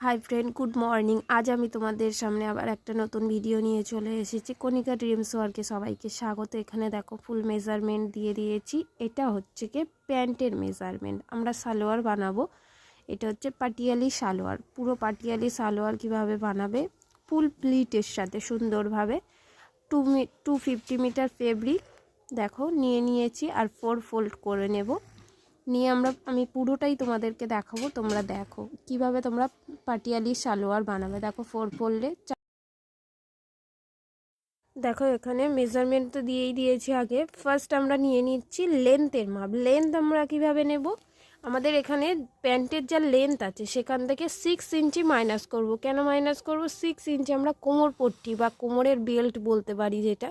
Hi friend good morning আজ আমি তোমাদের সামনে আবার একটা নতুন ভিডিও নিয়ে চলে এসেছি। কণিকা ড্রিমস ওয়ার্কে সবাইকে স্বাগত। এখানে দেখো ফুল মেজারমেন্ট দিয়ে দিয়েছি। এটা হচ্ছে কি প্যান্টের মেজারমেন্ট আমরা সালোয়ার বানাবো। এটা হচ্ছে পাটিয়ালি সালোয়ার। পুরো পাটিয়ালি সালোয়ার কীভাবে বানাবে? ফুল প্লিটের সাথে সুন্দরভাবে। Two two fifty meter fabric দেখো, নিয়ে নিয়েছি আর ফোর ফোল্ড করে নেব। নিয়ে আমরা, আমি পুরোটাই তোমাদেরকে দেখাবো, তোমরা দেখো। কীভাবে তোমরা পাটিয়ালি সালোয়ার বানাবে? দেখো, ফোর ফোল্ডে দেখো, এখানে মেজারমেন্ট তো দিয়েই দিয়েছি আগে। ফার্স্ট আমরা নিয়ে নিচ্ছি লেন্থের মাপ। লেন্থ আমরা কীভাবে নেব? আমাদের এখানে প্যান্টের যা লেন্থ আছে, সেখান থেকে সিক্স ইঞ্চি মাইনাস করব। কেন মাইনাস করব? সিক্স ইঞ্চি আমরা কোমর পট্টি বা কোমরের বেল্ট বলতে পারি যেটা।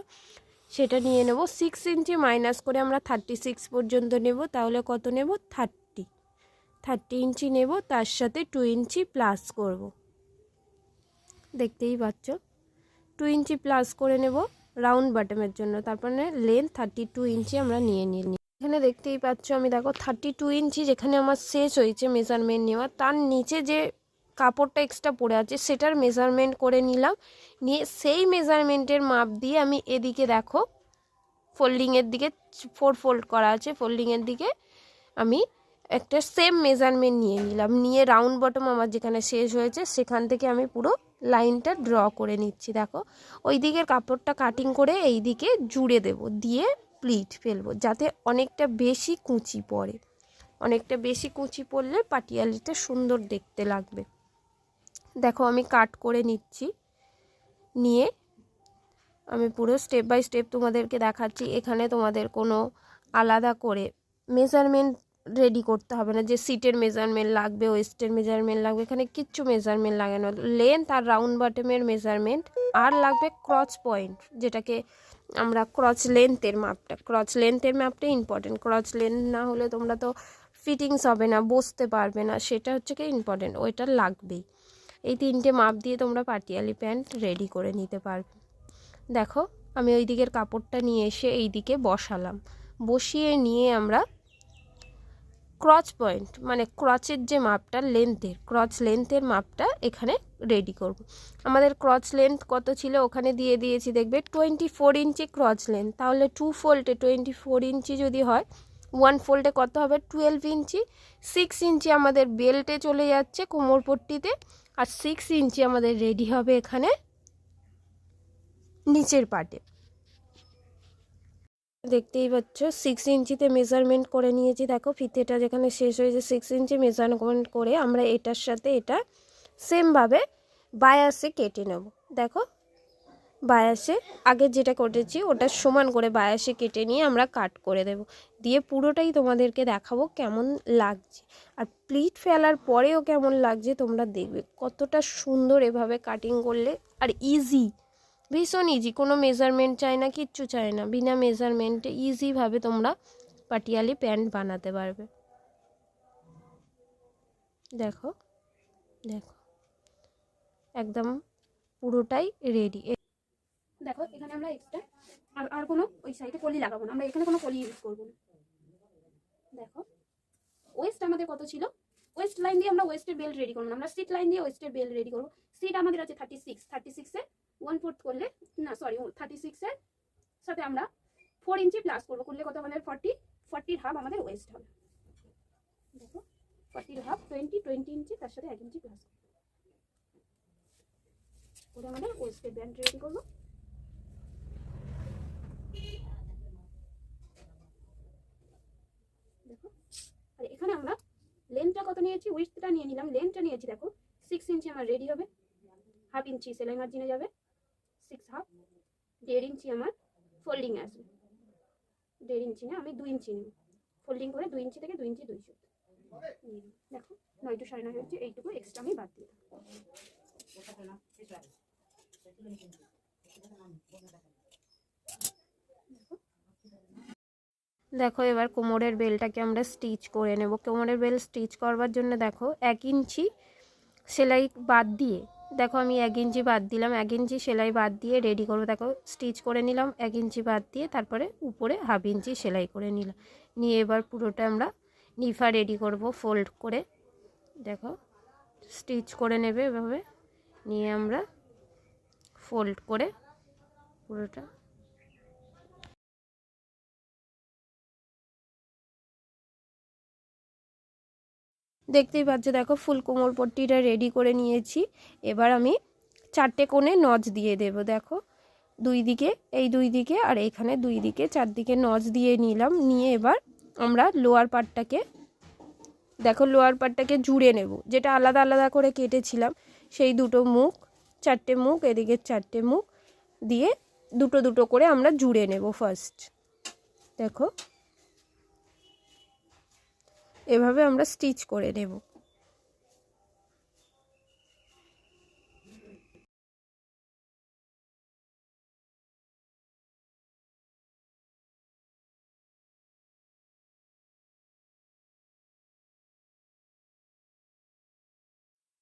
সেটা নিয়ে নেব। সিক্স ইঞ্চি মাইনাস করে আমরা থার্টি সিক্স পর্যন্ত নেব, তাহলে কত নেব? থার্টি থার্টি ইঞ্চি নেব, তার সাথে টু ইঞ্চি প্লাস করব। দেখতেই পাচ্ছ? টু ইঞ্চি প্লাস করে নেব রাউন্ড বাটমের জন্য তারপরে লেন্থ থার্টি টু ইঞ্চি আমরা নিয়ে নিয়ে নিই। এখানে দেখতেই পাচ্ছ আমি, দেখো থার্টি টু ইঞ্চি যেখানে আমার শেষ হয়েছে মেজারমেন্ট নেওয়া, তার নিচে যে কাপড়টা এক্সট্রা পড়ে আছে, সেটার মেজারমেন্ট করে নিলাম। নিয়ে সেই মেজারমেন্টের মাপ দিয়ে আমি এদিকে দেখো ফোল্ডিংয়ের দিকে ফোর ফোল্ড করা আছে ফোল্ডিংয়ের দিকে আমি একটা সেম মেজারমেন্ট নিয়ে নিলাম। নিয়ে রাউন্ড বটম আমার যেখানে শেষ হয়েছে, সেখান থেকে আমি পুরো লাইনটা ড্র করে নিচ্ছি, দেখো। ওই দিকের কাপড়টা কাটিং করে এই দিকে জুড়ে দেব, দিয়ে প্লিট ফেলব, যাতে অনেকটা বেশি কুচি পড়ে। অনেকটা বেশি কুচি পড়লে পাটিয়ালিটা সুন্দর দেখতে লাগবে। দেখো আমি কাট করে নিচ্ছি। নিয়ে আমি পুরো স্টেপ বাই স্টেপ তোমাদেরকে দেখাচ্ছি। এখানে তোমাদের কোনো আলাদা করে মেজারমেন্ট রেডি করতে হবে না। যে সিটের মেজারমেন্ট লাগবে ওয়েস্টের মেজারমেন্ট লাগবে, এখানে কিচ্ছু মেজারমেন্ট লাগে না। লেন্থ আর রাউন্ড বটমের মেজারমেন্ট আর লাগবে ক্রচ পয়েন্ট যেটাকে আমরা ক্রচ লেন্থের মাপটা ক্রচ লেন্থের মাপটা ইম্পর্টেন্ট ক্রচ লেন্থ না হলে তোমরা তো ফিটিংস হবে না, বসতে পারবে না, সেটা হচ্ছে কি ইম্পর্টেন্ট ওইটা লাগবেই। এই তিনটে মাপ দিয়ে তোমরা পাটিয়ালি প্যান্ট রেডি করে নিতে পারবে। দেখো, আমি ওই দিকের কাপড়টা নিয়ে এসে এই দিকে বসালাম। বসিয়ে নিয়ে আমরা ক্রচ পয়েন্ট মানে ক্রচের যে মাপটা, লেন্থের, ক্রচ লেন্থের মাপটা এখানে রেডি করব। আমাদের ক্রচ লেন্থ কত ছিল ওখানে দিয়ে দিয়েছি, দেখবে twenty four inch crotch length. তাহলে টু ফোল্ডে টোয়েন্টি ফোর ইঞ্চি যদি হয়, ওয়ান ফোল্ডে কত হবে? টুয়েলভ ইঞ্চি। সিক্স ইঞ্চি আমাদের বেল্টে চলে যাচ্ছে কোমরপট্টিতে। আর সিক্স ইঞ্চি আমাদের রেডি হবে এখানে নিচের পার্টে দেখতেই পাচ্ছ সিক্স ইঞ্চিতে মেজারমেন্ট করে নিয়েছি। দেখো, ফিতেটা যেখানে শেষ হয়েছে সিক্স ইঞ্চি মেজারমেন্ট করে আমরা এটার সাথে এটা সেমভাবে বায়াসে কেটে নেব। দেখো বায়াসে, আগে যেটা কেটেছি ওটা সমান করে বায়াসে কেটে নিয়ে আমরা কাট করে দেব। দিয়ে পুরোটাই তোমাদেরকে দেখাবো কেমন লাগছে। আর প্লিট ফেলার পরেও কেমন লাগছে তোমরা দেখবে। কতটা সুন্দর এভাবে কাটিং করলে আর ইজি ভীষণ ইজি কোনো মেজারমেন্ট চাই না, কিচ্ছু চাই না। বিনা মেজারমেন্টে ইজিভাবে তোমরা পাটিয়ালি প্যান্ট বানাতে পারবে। দেখো দেখো। একদম পুরোটাই রেডি দেখো, এখানে আমরা এক্সট্রা আর আর কোনো ওই সাইডে কলি লাগাবো না। আমরা এখানে কোনো কলি ইউজ করব না। দেখো ওয়েস্ট আমাদের কত ছিল? ওয়েস্ট লাইন দিয়ে আমরা ওয়েস্টের বেল্ট রেডি করব আমরা সিট লাইন দিয়ে ওয়েস্টের বেল্ট রেডি করব। সিট আমাদের আছে থার্টি সিক্স থার্টি সিক্সে ওয়ান ফোর্থ করলে, না সরি থার্টি সিক্সের সাথে আমরা ফোর ইঞ্চি প্লাস করব। করলে কত আমাদের ফর্টি ফর্টির হাফ আমাদের ওয়েস্ট হবে। দেখো ফর্টির হাফ টোয়েন্টি টোয়েন্টি ইঞ্চি তার সাথে এক ইঞ্চি প্লাস করে আমাদের ওয়েস্টের ব্যান্ড রেডি করব দেখো আর এখানে আমরা লেন্থটা কত নিয়েছি উইথটা নিয়ে নিলাম লেন্থটা নিয়েছি, দেখো সিক্স ইঞ্চি আমার রেডি হবে হাফ ইঞ্চি সেলাই মার্জিনে যাবে সিক্স হাফ দেড় ইঞ্চি আমার ফোল্ডিং আসবে, দেড় ইঞ্চি না, আমি দু ইঞ্চি নেব ফোল্ডিং করে দু ইঞ্চি থেকে দু ইঞ্চি দুইশো দেখো, নয় টু সাড়ে নয় হচ্ছে এইটুকু এক্সট্রা আমি বাদ দিয়ে দেবো। দেখো এবার কোমরের বেলটাকে আমরা স্টিচ করে নেব। কোমরের বেল স্টিচ করবার জন্য দেখো এক ইঞ্চি সেলাই বাদ দিয়ে, দেখো আমি এক ইঞ্চি বাদ দিলাম, এক ইঞ্চি সেলাই বাদ দিয়ে রেডি করব। দেখো স্টিচ করে নিলাম, এক ইঞ্চি বাদ দিয়ে তারপরে উপরে হাফ ইঞ্চি সেলাই করে নিলাম। নিয়ে এবার পুরোটা আমরা নিফা রেডি করব ফোল্ড করে। দেখো স্টিচ করে নেবে এভাবে। নিয়ে আমরা ফোল্ড করে পুরোটা দেখতেই পাচ্ছ, দেখো ফুল কোমর পট্টিটা রেডি করে নিয়েছি। এবার আমি চারটে কোণে নজ দিয়ে দেব, দেখো। দুই দিকে, এই দুই দিকে আর এখানে দুই দিকে, চারদিকে নজ দিয়ে নিলাম। নিয়ে এবার আমরা লোয়ার পার্টটাকে দেখো লোয়ার পার্টটাকে জুড়ে নেব। যেটা আলাদা আলাদা করে কেটেছিলাম, সেই দুটো মুখ, চারটে মুখ, এদিকে চারটে মুখ দিয়ে দুটো দুটো করে আমরা জুড়ে নেব ফার্স্ট দেখো এভাবে আমরা স্টিচ করে নেব।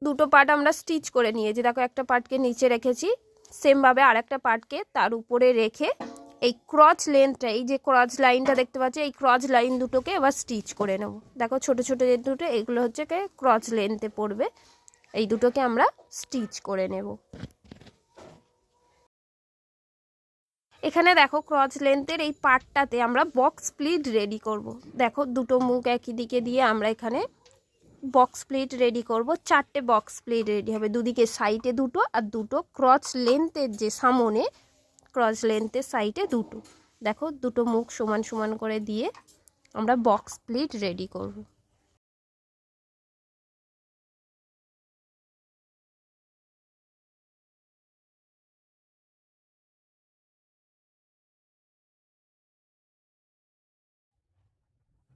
দুটো পার্ট আমরা স্টিচ করে নিয়েছি। দেখো, একটা পার্টকে নিচে রেখেছি, সেমভাবে আর একটা পার্টকে তার উপরে রেখে এই ক্রচ লেন্থটা এই যে ক্রচ লাইনটা দেখতে পাচ্ছি, এই ক্রচ লাইন দুটোকে এবার স্টিচ করে নেব। দেখো ছোট ছোট যে দুটো, এগুলো হচ্ছে কে ক্রচ লেন্থে পড়বে। এই দুটোকে আমরা স্টিচ করে নেব। এখানে দেখো ক্রচ লেন্থের এই পার্টটাতে আমরা বক্স প্লিট রেডি করব। দেখো দুটো মুখ একই দিকে দিয়ে আমরা এখানে বক্স প্লেট রেডি করব। চারটে বক্স প্লেট রেডি হবে। দুদিকে সাইডে দুটো আর দুটো ক্রচ লেন্থের যে সামনে ক্রচ লেন্থের সাইডে দুটো। দেখো, দুটো মুখ সমান সমান করে দিয়ে আমরা বক্স প্লেট রেডি করব।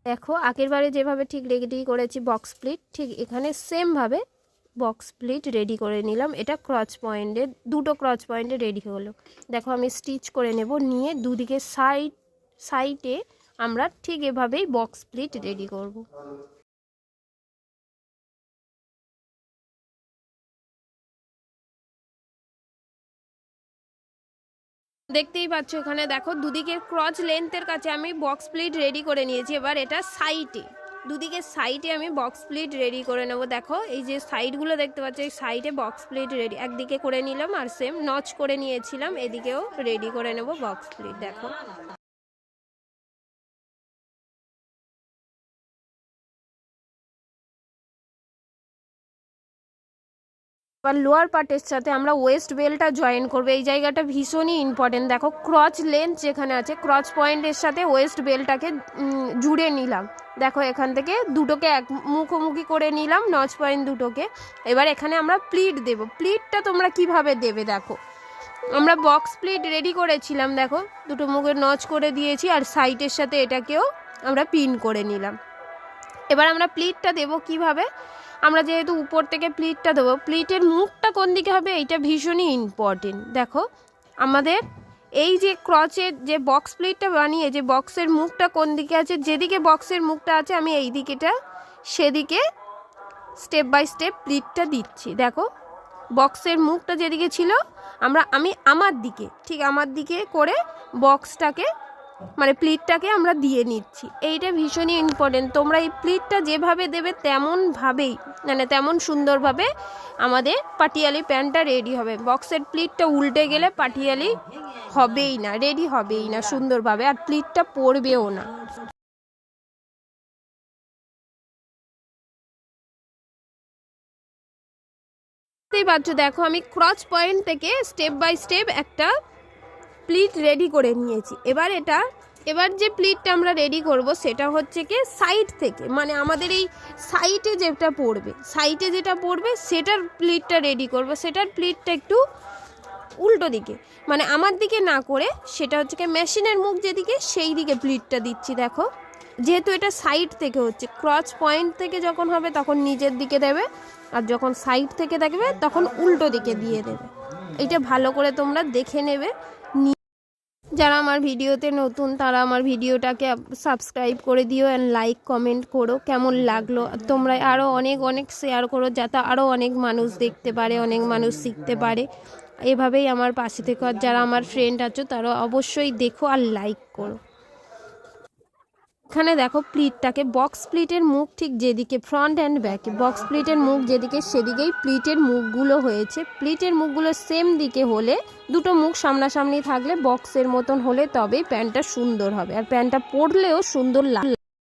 দেখো, আগের বারে যেভাবে ঠিক রেডি করেছি বক্স প্লিট ঠিক এখানে সেমভাবে বক্স প্লিট রেডি করে নিলাম। এটা ক্রচ পয়েন্টে দুটো ক্রচ পয়েন্টে রেডি হলো। দেখো আমি স্টিচ করে নেব, নিয়ে দুদিকে সাইড সাইডে আমরা ঠিক এভাবেই বক্স প্লিট রেডি করব। দেখতেই পাচ্ছ এখানে, দেখো দুদিকের ক্রচ লেন্থের কাছে আমি বক্স প্লিট রেডি করে নিয়েছি। এবার এটা সাইডে দুদিকে সাইডে আমি বক্স প্লেট রেডি করে নেব। দেখো, এই যে সাইডগুলো দেখতে পাচ্ছ, এই সাইডে বক্স প্লেট রেডি একদিকে করে নিলাম আর সেম নচ করে নিয়েছিলাম, এদিকেও রেডি করে নেব বক্স প্লেট দেখো। এবার লোয়ার পার্টের সাথে আমরা ওয়েস্ট বেলটা জয়েন করব। এই জায়গাটা ভীষণই ইম্পর্টেন্ট দেখো ক্রচ লেন্থ যেখানে আছে ক্রচ পয়েন্টের সাথে ওয়েস্ট বেলটাকে জুড়ে নিলাম। দেখো, এখান থেকে দুটোকে এক মুখোমুখি করে নিলাম নচ পয়েন্ট দুটোকে। এবার এখানে আমরা প্লিট দেব। প্লিটটা তোমরা কীভাবে দেবে দেখো? আমরা বক্স প্লিট রেডি করেছিলাম, দেখো। দুটো মুখের নচ করে দিয়েছি আর সাইডের সাথে এটাকেও আমরা পিন করে নিলাম। এবার আমরা প্লিটটা দেব কীভাবে? আমরা যেহেতু উপর থেকে প্লিটটা দেবো প্লিটের মুখটা কোন দিকে হবে? এইটা ভীষণই ইম্পর্টেন্ট দেখো, আমাদের এই যে ক্রচের যে বক্স প্লেটটা বানিয়ে, যে বক্সের মুখটা কোন দিকে আছে, যেদিকে বক্সের মুখটা আছে, আমি এই দিকেটা, সেদিকে স্টেপ বাই স্টেপ প্লিটটা দিচ্ছি। দেখো বক্সের মুখটা যেদিকে ছিল, আমরা, আমি আমার দিকে, ঠিক আমার দিকে করে বক্সটাকে মানে প্লিটটাকে আমরা দিয়ে নিচ্ছি। এইটা ভীষণই ইম্পর্টেন্ট তোমরা এই প্লিটটা যেভাবে দেবে তেমনভাবেই মানে তেমন সুন্দরভাবে আমাদের পাটিয়ালি প্যান্টটা রেডি হবে। বক্সের প্লিটটা উল্টে গেলে পাটিয়ালি হবেই না রেডি হবেই না সুন্দরভাবে। আর প্লিটটা পড়বেও না। দেখতেই দেখো আমি ক্রচ পয়েন্ট থেকে স্টেপ বাই স্টেপ একটা প্লিট রেডি করে নিয়েছি। এবার এটা, এবার যে প্লিটটা আমরা রেডি করব সেটা হচ্ছে কি সাইড থেকে মানে আমাদের এই সাইডে যেটা পড়বে, সাইডে যেটা পড়বে সেটার প্লিটটা রেডি করব। সেটার প্লিটটা একটু উল্টো দিকে মানে আমার দিকে না করে সেটা হচ্ছে কি মেশিনের মুখ যেদিকে সেই দিকে প্লিটটা দিচ্ছি, দেখো। যেহেতু এটা সাইড থেকে হচ্ছে ক্রচ পয়েন্ট থেকে যখন হবে তখন নিজের দিকে দেবে, আর যখন সাইড থেকে দেখবে তখন উল্টো দিকে দিয়ে দেবে। এটা ভালো করে তোমরা দেখে নেবে। যারা আমার ভিডিওতে নতুন, তারা আমার ভিডিওটাকে সাবস্ক্রাইব করে দিও অ্যান্ড লাইক কমেন্ট করো। কেমন লাগল? তোমরা আরও অনেক অনেক শেয়ার করো যাতে আরও অনেক মানুষ দেখতে পারে, অনেক মানুষ শিখতে পারে। এভাবেই আমার পাশে থেকে। যারা আমার ফ্রেন্ড আছো, তারা অবশ্যই দেখো আর লাইক করো। এখানে দেখো প্লিটটাকে বক্স প্লিটের মুখ ঠিক যেদিকে ফ্রন্ট অ্যান্ড ব্যাকে বক্স প্লিটের মুখ যেদিকে, সেদিকেই প্লিটের মুখগুলো হয়েছে। প্লিটের মুখগুলো সেম দিকে হলে, দুটো মুখ সামনাসামনি থাকলে বক্সের মতন হলে তবেই প্যান্টটা সুন্দর হবে। আর প্যান্টটা পরলেও সুন্দর লাগে